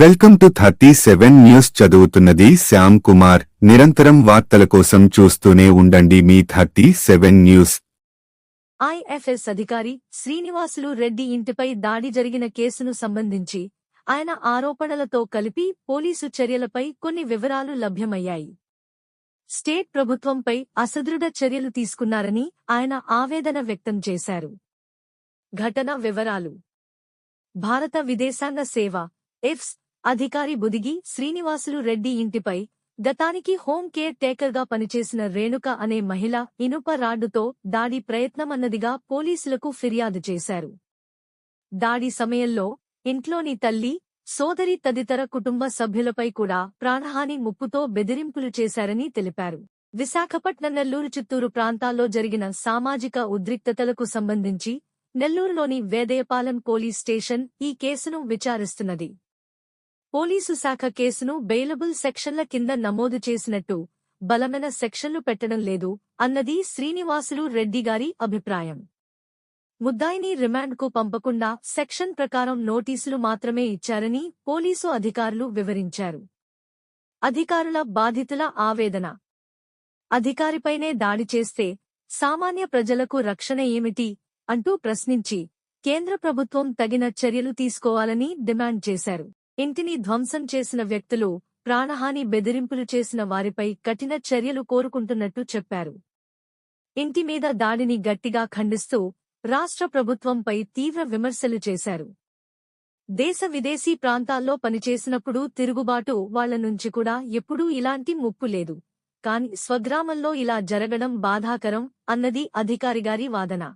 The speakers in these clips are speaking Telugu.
Welcome to thirty seven news చదువుతున్నది శ్యామ్ కుమార్. నిరంతరం వార్తల కోసం చూస్తూనే ఉండండి మీ థర్టీ సెవెన్ న్యూస్. ఐఎఫ్ఎస్ అధికారి శ్రీనివాసులు రెడ్డి ఇంటిపై దాడి జరిగిన కేసును సంబంధించి ఆయన ఆరోపణలతో కలిపి పోలీసు చర్యలపై కొన్ని వివరాలు లభ్యమయ్యాయి. స్టేట్ ప్రభుత్వంపై అసదృఢ చర్యలు తీసుకున్నారని ఆయన ఆవేదన వ్యక్తం చేశారు. ఘటన వివరాలు. భారత విదేశాంగ సేవ ఎఫ్స్ అధికారి బుదిగి శ్రీనివాసులు రెడ్డి ఇంటిపై గతానికి హోం కేర్ టేకర్గా పనిచేసిన రేణుక అనే మహిళ ఇనుప రాడ్డుతో దాడి ప్రయత్నమన్నదిగా పోలీసులకు ఫిర్యాదు చేశారు. దాడి సమయంలో ఇంట్లోని తల్లి సోదరి తదితర కుటుంబ సభ్యులపై కూడా ప్రాణహాని ముప్పుతో బెదిరింపులు చేశారని తెలిపారు. విశాఖపట్నం నెల్లూరు చిత్తూరు ప్రాంతాల్లో జరిగిన సామాజిక ఉద్రిక్తతలకు సంబంధించి నెల్లూరులోని వేదయపాలెం పోలీస్ స్టేషన్ ఈ కేసును విచారిస్తున్నది. పోలీసు శాఖ కేసును బెయిలబుల్ సెక్షన్ల కింద నమోదు చేసినట్టు బలమైన సెక్షన్లు పెట్టడం లేదు అన్నది శ్రీనివాసులు రెడ్డి గారి అభిప్రాయం. ముద్దాయిని రిమాండ్కు పంపకుండా సెక్షన్ ప్రకారం నోటీసులు మాత్రమే ఇచ్చారని పోలీసు అధికారులు వివరించారు. అధికారుల బాధితుల ఆవేదన. అధికారిపైనే దాడి చేస్తే సామాన్య ప్రజలకు రక్షణ ఏమిటి అంటూ ప్రశ్నించి కేంద్ర ప్రభుత్వం తగిన చర్యలు తీసుకోవాలని డిమాండ్ చేశారు. ఇంటిని ధ్వంసం చేసిన వ్యక్తులు ప్రాణహాని బెదిరింపులు చేసిన వారిపై కఠిన చర్యలు కోరుకుంటున్నట్టు చెప్పారు. ఇంటి మీద దాడిని గట్టిగా ఖండిస్తూ రాష్ట్ర ప్రభుత్వంపై తీవ్ర విమర్శలు చేశారు. దేశ విదేశీ ప్రాంతాల్లో పనిచేసినప్పుడు తిరుగుబాటు వాళ్ళ నుంచి కూడా ఎప్పుడూ ఇలాంటి ముప్పు లేదు. కాని స్వగ్రామంలో ఇలా జరగడం బాధాకరం అన్నది అధికారిగారి వాదన.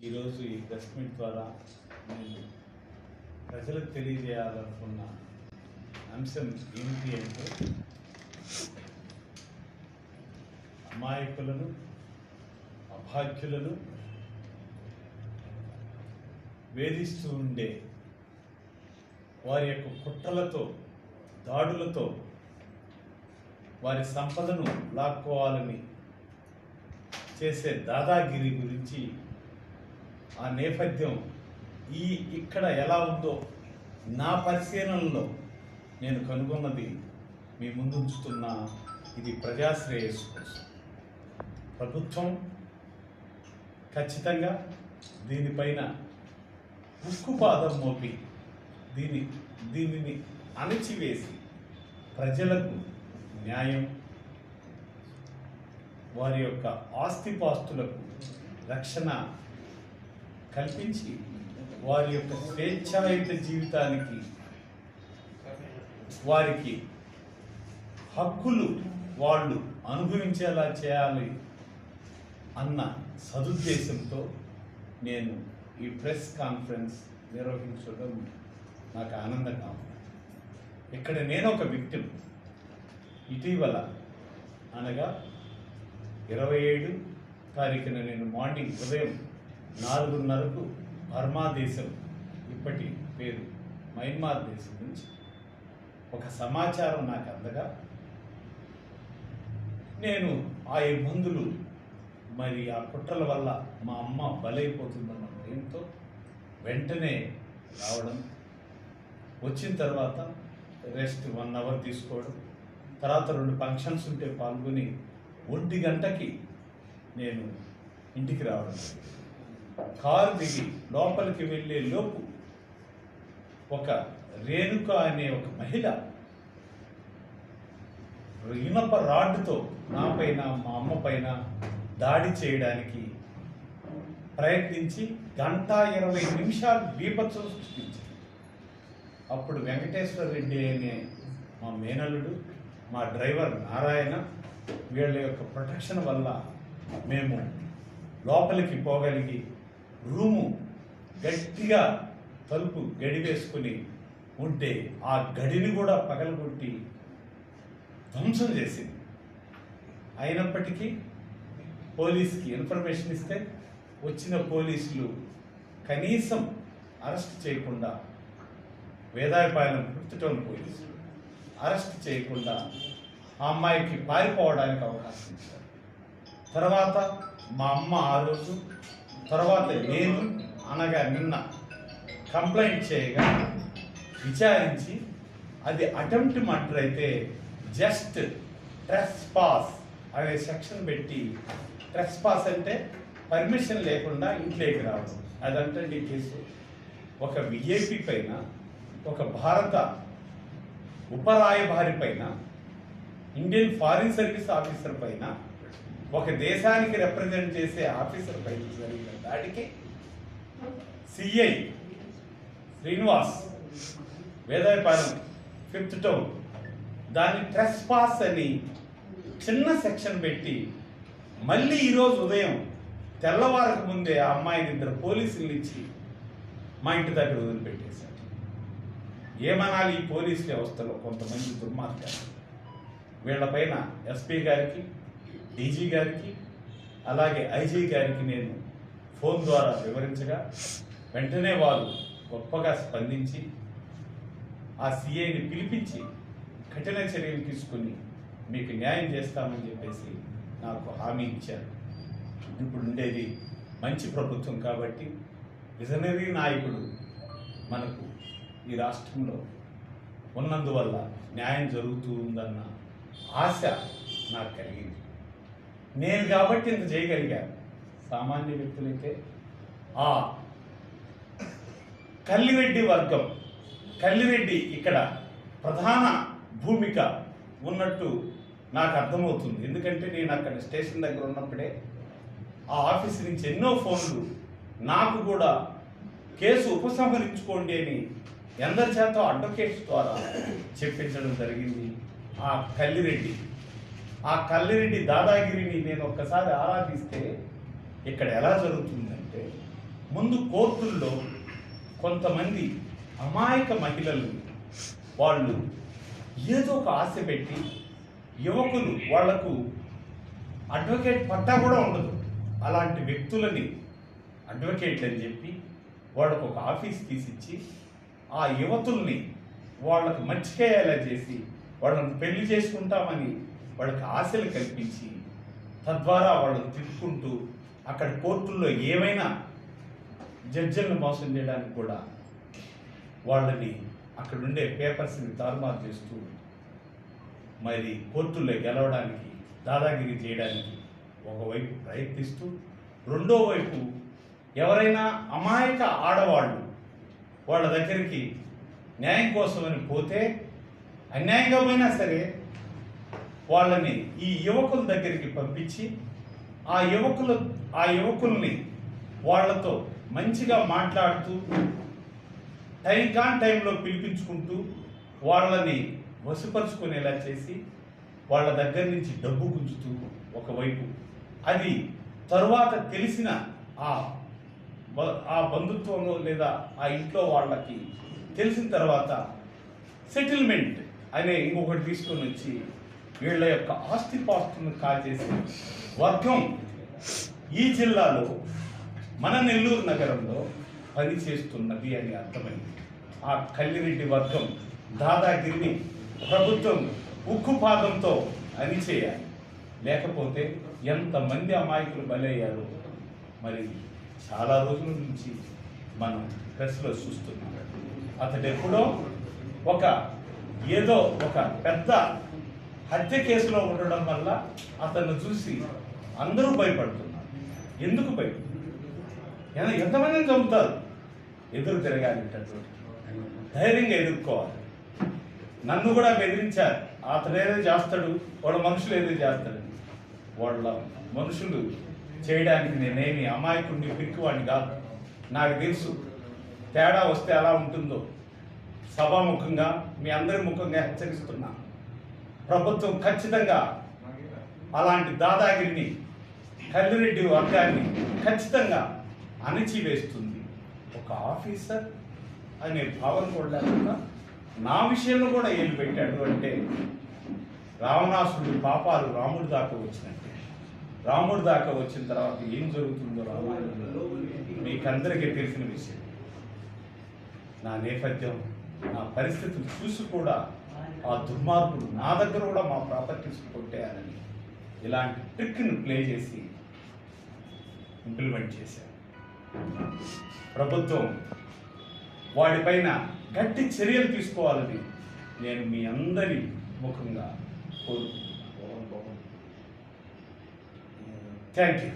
ఈరోజు ఈ ప్రెస్ మీట్ ద్వారా నేను ప్రజలకు తెలియజేయాలనుకున్న అంశం ఏమిటి అంటే అమాయకులను అభాగ్యులను వేధిస్తూ ఉండే వారి యొక్క కుట్రలతో దాడులతో వారి సంపదను లాక్కోవాలని చేసే దాదాగిరి గురించి ఆ నేపథ్యం ఈ ఇక్కడ ఎలా ఉందో నా పరిశీలనలో నేను కనుగొన్నది మీ ముందు ఉంచుతున్న ఇది ప్రజాశ్రేయస్సు కోసం. ప్రభుత్వం ఖచ్చితంగా దీనిపైన ఉక్కుపాదం మోపి దీని దీనిని అణచివేసి ప్రజలకు న్యాయం వారి యొక్క ఆస్తిపాస్తులకు రక్షణ కల్పించి వారి యొక్క స్వేచ్ఛాయుత జీవితానికి వారికి హక్కులు వాళ్ళు అనుభవించేలా చేయాలి అన్న సదుద్దేశంతో నేను ఈ ప్రెస్ కాన్ఫరెన్స్ నిర్వహించడం నాకు ఆనందంగా ఉంది. ఇక్కడ నేను ఒక వ్యక్తి ఇటీవల అనగా ఇరవై ఏడు తారీఖున నేను మార్నింగ్ ఉదయం నాలుగున్నరకు బర్మా దేశం ఇప్పటి పేరు మయన్మార్ దేశం నుంచి ఒక సమాచారం నాకు అందగా నేను ఆ ఇబ్బందులు మరి ఆ కుట్రల వల్ల మా అమ్మ బలైపోతుందన్న భయంతో వెంటనే రావడం వచ్చిన తర్వాత రెస్ట్ వన్ అవర్ తీసుకోవడం తర్వాత రెండు ఫంక్షన్స్ ఉంటే పాల్గొని ఒంటి గంటకి నేను ఇంటికి రావడం జరిగింది. కారు దిగి లోపలికి వెళ్ళే లోపు ఒక రేణుక అనే ఒక మహిళ ఇనప రాడ్డుతో నా పైన మా అమ్మ పైన దాడి చేయడానికి ప్రయత్నించి గంట ఇరవై నిమిషాలు బీభత్సం సృష్టించింది అప్పుడు వెంకటేశ్వర రెడ్డి అనే మా మేనల్లుడు మా డ్రైవర్ నారాయణ వీళ్ళ యొక్క ప్రొటెక్షన్ వల్ల మేము లోపలికి పోగలిగి రూము గట్టిగా తలుపు గడి వేసుకుని ఉంటే ఆ గడిని కూడా పగలగొట్టి ధ్వంసం చేసింది. అయినప్పటికీ పోలీస్కి ఇన్ఫర్మేషన్ ఇస్తే వచ్చిన పోలీసులు కనీసం అరెస్ట్ చేయకుండా వేదాయపాలెం గుర్తుటోన్ పోలీసులు అరెస్ట్ చేయకుండా ఆ అమ్మాయికి పారిపోవడానికి అవకాశం ఇచ్చారు. తర్వాత మా అమ్మ ఆ రోజు తర్వాత నేను అనగా నిన్న కంప్లైంట్ చేయగా విచారించి అది అటెంప్ట్ మర్డర్ అయితే జస్ట్ ట్రెస్ పాస్ అనే సెక్షన్ పెట్టి ట్రెస్ పాస్ అంటే పర్మిషన్ లేకుండా ఇంట్లోకి రావడం. అదంటే నీ కేసు. ఒక విఐపి పైన ఒక భారత ఉపరాయభారి పైన ఇండియన్ ఫారిన్ సర్వీస్ ఆఫీసర్ పైన ఒక దేశానికి రిప్రజెంట్ చేసే ఆఫీసర్ పైన జరిగిన దాడికి CI Srinivas Vedayapalem fifth town దాన్ని ట్రెస్ పాస్ అని చిన్న సెక్షన్ పెట్టి మళ్ళీ ఈరోజు ఉదయం తెల్లవారకు ముందే ఆ అమ్మాయిని ఇద్దరు పోలీసులు ఇచ్చి మా ఇంటి దగ్గర వదిలిపెట్టేశారు. ఏమనాలి ఈ పోలీస్ వ్యవస్థలో కొంతమంది దుర్మార్గాలు? వీళ్ళపైన ఎస్పీ గారికి డీజీ గారికి అలాగే ఐజీ గారికి నేను ఫోన్ ద్వారా వివరించగా వెంటనే వారు గొప్పగా స్పందించి ఆ సిఐని పిలిపించి కఠిన చర్యలు తీసుకుని మీకు న్యాయం చేస్తామని చెప్పేసి నాకు హామీ ఇచ్చారు. ఇప్పుడు ఉండేది మంచి ప్రభుత్వం కాబట్టి విజనరీ నాయకుడు మనకు ఈ రాష్ట్రంలో ఉన్నందువల్ల న్యాయం జరుగుతూ ఉందన్న ఆశ నాకు కలిగింది. నేను కాబట్టి ఇంత చేయగలిగాను సామాన్య వ్యక్తులైతే ఆ కల్లిరెడ్డి వర్గం కల్లిరెడ్డి ఇక్కడ ప్రధాన భూమిక ఉన్నట్టు నాకు అర్థమవుతుంది. ఎందుకంటే నేను అక్కడ స్టేషన్ దగ్గర ఉన్నప్పుడే ఆ ఆఫీస్ నుంచి ఎన్నో ఫోన్లు నాకు కూడా కేసు ఉపసంహరించుకోండి అని ఎందరి చేత అడ్వకేట్స్ ద్వారా చెప్పించడం జరిగింది ఆ కల్లిరెడ్డి. ఆ కల్లిరెడ్డి దాదాగిరిని నేను ఒక్కసారి ఆరాధిస్తే ఇక్కడ ఎలా జరుగుతుందంటే ముందు కోర్టుల్లో కొంతమంది అమాయక మహిళలు వాళ్ళు ఏదో ఒక ఆశ పెట్టి యువకులు వాళ్ళకు అడ్వకేట్ పట్టా కూడా ఉండదు. అలాంటి వ్యక్తులని అడ్వకేట్లు అని చెప్పి వాళ్ళకు ఒక ఆఫీస్ తీసిచ్చి ఆ యువతుల్ని వాళ్ళకు మర్చిపోయేలా చేసి వాళ్ళని పెళ్ళి చేసుకుంటామని వాళ్ళకి ఆశలు కల్పించి తద్వారా వాళ్ళని తిప్పుకుంటూ అక్కడ కోర్టుల్లో ఏమైనా జడ్జిలను మోసం చేయడానికి కూడా వాళ్ళని అక్కడ ఉండే పేపర్స్ని తారుమారు చేస్తూ మరి కోర్టుల్లో గెలవడానికి దాదాగిరి చేయడానికి ఒకవైపు ప్రయత్నిస్తూ రెండో వైపు ఎవరైనా అమాయక ఆడవాళ్ళు వాళ్ళ దగ్గరికి న్యాయం కోసమని పోతే అన్యాయంగా పోయినా సరే వాళ్ళని ఈ యువకుల దగ్గరికి పంపించి ఆ యువకులు ఆ యువకుల్ని వాళ్ళతో మంచిగా మాట్లాడుతూ టైం కాన్ టైంలో పిలిపించుకుంటూ వాళ్ళని వశపరుచుకునేలా చేసి వాళ్ళ దగ్గర నుంచి డబ్బు గుంజుతూ ఒకవైపు. అది తరువాత తెలిసిన ఆ బ- ఆ బంధుత్వంలో లేదా ఆ ఇంట్లో వాళ్ళకి తెలిసిన తర్వాత సెటిల్మెంట్ అనే ఇంకొకటి తీసుకొని వచ్చి వీళ్ళ యొక్క ఆస్తిపాస్తులను కాజేసి వర్గం ఈ జిల్లాలో మన నెల్లూరు నగరంలో పనిచేస్తున్నది అని అర్థమైంది. ఆ కల్లిరెడ్డి వర్గం దాదాగిరిని ప్రభుత్వం ఉక్కుపాదంతో అణిచేయాలి. లేకపోతే ఎంతమంది అమాయకులు బలయ్యారు మరి చాలా రోజుల నుంచి మనం ప్రెస్లో చూస్తున్నాం. అతడెప్పుడో ఒక ఏదో ఒక పెద్ద హత్య కేసులో ఉండడం వల్ల అతన్ని చూసి అందరూ భయపడుతున్నారు. ఎందుకు భయం ఎన- ఎంతమందిని చంపుతారు? ఎదురు తిరగాలి ధైర్యంగా ఎదుర్కోవాలి. నన్ను కూడా బెదిరించారు. అతను ఏదో చేస్తాడు వాళ్ళ మనుషులు ఏదో చేస్తాడు. వాళ్ళ మనుషులు చేయడానికి నేనేమి అమాయకుడిని పిరికివాడిని కాదు. నాకు తెలుసు తేడా వస్తే ఎలా ఉంటుందో. సభాముఖంగా మీ అందరి ముఖంగా హెచ్చరిస్తున్నా. ప్రభుత్వం ఖచ్చితంగా అలాంటి దాదాగిరిని కల్లిరెడ్డి వర్గాన్ని ఖచ్చితంగా అణిచివేస్తుంది. ఒక ఆఫీసర్ అనే భావన కూడా లేకుండా నా విషయంలో కూడా ఏం పెట్టాడు అంటే రావణాసుడి పాపాలు రాముడి దాకా వచ్చినట్టే. రాముడి దాకా వచ్చిన తర్వాత ఏం జరుగుతుందో రామాయణంలో మీకందరికీ తెలిసిన విషయం. నా నేపథ్యం నా పరిస్థితులు చూసి కూడా ఆ దుర్మార్గుడు నా దగ్గర కూడా మా ప్రాపర్టీస్ కొట్టేయాలని ఇలాంటి ట్రిక్ను ప్లే చేసి ఇంప్లిమెంట్ చేశారు ప్రభుత్వం వాడిపైన గట్టి చర్యలు తీసుకోవాలని నేను మీ అందరి ముఖంగా కోరుకుంటున్నాను. Thank you.